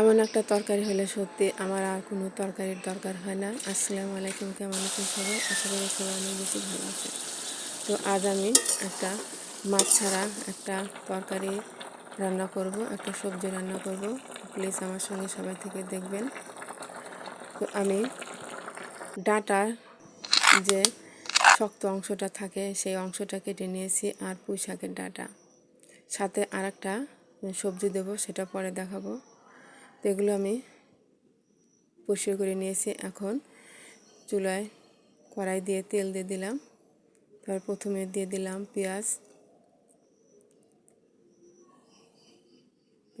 এমন একটা তরকারি হলে সত্যি আমার আর কোনো তরকারির দরকার হয় না। আসসালামু আলাইকুম, কেমন আছেন সবাই? আশা করি সবাই অনেক বেশি ভালো আছে তো আজ আমি একটা মাছ ছাড়া একটা তরকারি রান্না করব, একটা সবজি রান্না করব। প্লিজ আমার সঙ্গে সবাই থেকে দেখবেন। তো আমি ডাটার যে শক্ত অংশটা থাকে, সেই অংশটা কেটে নিয়েছি আর পুঁই শাকের ডাটা। সাথে আর একটা সবজি দেবো, সেটা পরে দেখাবো। তো এগুলো আমি পরিষ্কার করে নিয়েছি এখন। চুলায় কড়াই দিয়ে তেল দিয়ে দিলাম। তারপর প্রথমে দিয়ে দিলাম পেঁয়াজ।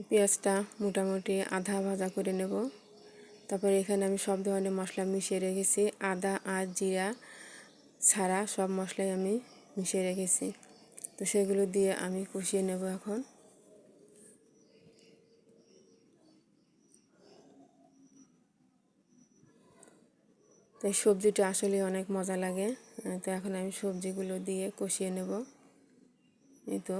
পেঁয়াজটা মোটামুটি আধা ভাজা করে নেব। তারপরে এখানে আমি সব ধরনের মশলা মিশিয়ে রেখেছি। আদা আর জিরা ছাড়া সব মশলাই আমি মিশিয়ে রেখেছি। তো সেগুলো দিয়ে আমি কষিয়ে নেব এখন। তো সবজিটা আসলে অনেক মজা লাগে। তো এখন আমি সবজিগুলো দিয়ে কষিয়ে নেব। এই তো,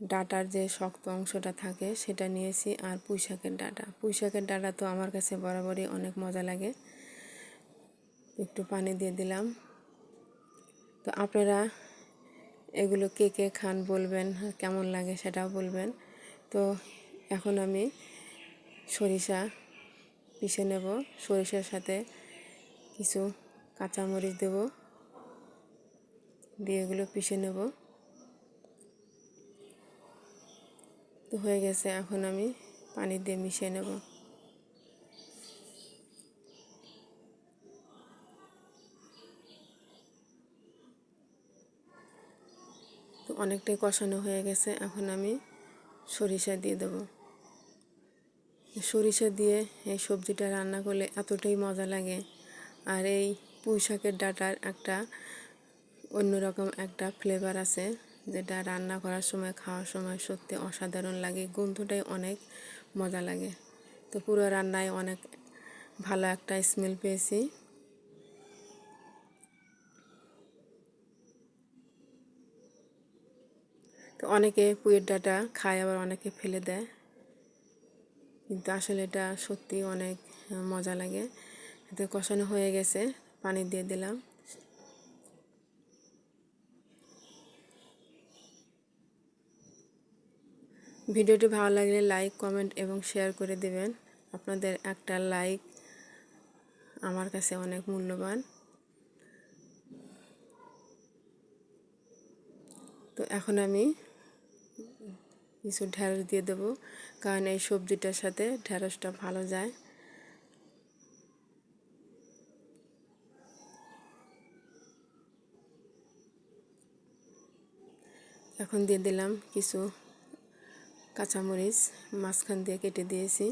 ডাটার যে শক্ত অংশটা থাকে সেটা নিয়েছি আর পুঁই শাকের ডাটা। পুঁই শাকের ডাটা তো আমার কাছে বরাবরই অনেক মজা লাগে। একটু পানি দিয়ে দিলাম। তো আপনারা এগুলো কে কে খান বলবেন, কেমন লাগে সেটাও বলবেন। তো এখন আমি সরিষা পিষে নেব। সরিষার সাথে কিছু কাঁচামরিচ দেব। দিয়ে এগুলো পিষে নেব। তো হয়ে গেছে, এখন আমি পানি দিয়ে মিশিয়ে নেব। তো অনেকটাই কষানো হয়ে গেছে, এখন আমি সরিষা দিয়ে দেবো। সরিষা দিয়ে এই সবজিটা রান্না করলে এতটাই মজা লাগে। আর এই পুঁই শাকের ডাটার একটা অন্যরকম একটা ফ্লেভার আছে, যেটা রান্না করার সময়, খাওয়ার সময় সত্যি অসাধারণ লাগে, গন্ধটাই অনেক মজা লাগে। তো পুরো রান্নায় অনেক ভালো একটা স্মেল পেয়েছি। তো অনেকে পুয়ের ডাটা খায়, আবার অনেকে ফেলে দেয়। কিন্তু আসলে এটা সত্যি অনেক মজা লাগে। এতে কষানো হয়ে গেছে, পানি দিয়ে দিলাম। ভিডিওটি ভালো লাগলে লাইক, কমেন্ট এবং শেয়ার করে দেবেন। আপনাদের একটা লাইক আমার কাছে অনেক মূল্যবান। তো এখন আমি কিছু ঢ্যাঁড়স দিয়ে দেবো, কারণ এই সবজিটার সাথে ঢ্যাঁড়সটা ভালো যায়। এখন দিয়ে দিলাম কিছু কাঁচামরিচ মাঝখান দিয়ে কেটে দিয়েছি।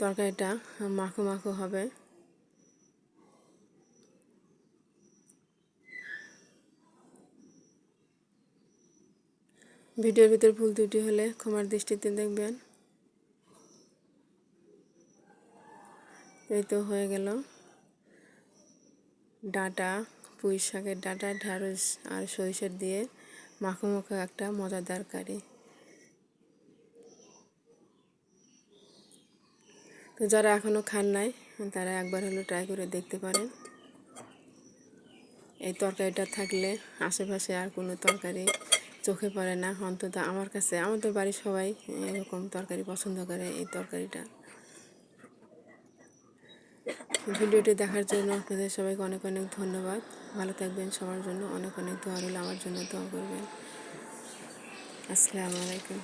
তরকারিটা মাখো মাখো হবে। ভিডিওর ভিতর ভুল ত্রুটি হলে ক্ষমার দৃষ্টিতে দেখবেন। এই তো হয়ে গেল। ডাটা, পুঁই শাকের ডাটা ঢ্যাঁড়স আর সরিষার দিয়ে মাখো মাখো একটা মজাদার কারি তো যারা এখনও খান নাই, তারা একবার হলো ট্রাই করে দেখতে পারেন। এই তরকারিটা থাকলে আশেপাশে আর কোনো তরকারি চোখে পড়ে না, অন্তত আমার কাছে। আমাদের বাড়ির সবাই এরকম তরকারি পছন্দ করে এই তরকারিটা। ভিডিওটি দেখার জন্য আপনাদের সবাইকে অনেক অনেক ধন্যবাদ। ভালো থাকবেন, সবার জন্য অনেক অনেক দোয়া রইল, আমার জন্য দোয়া করবেন। আসসালামু আলাইকুম।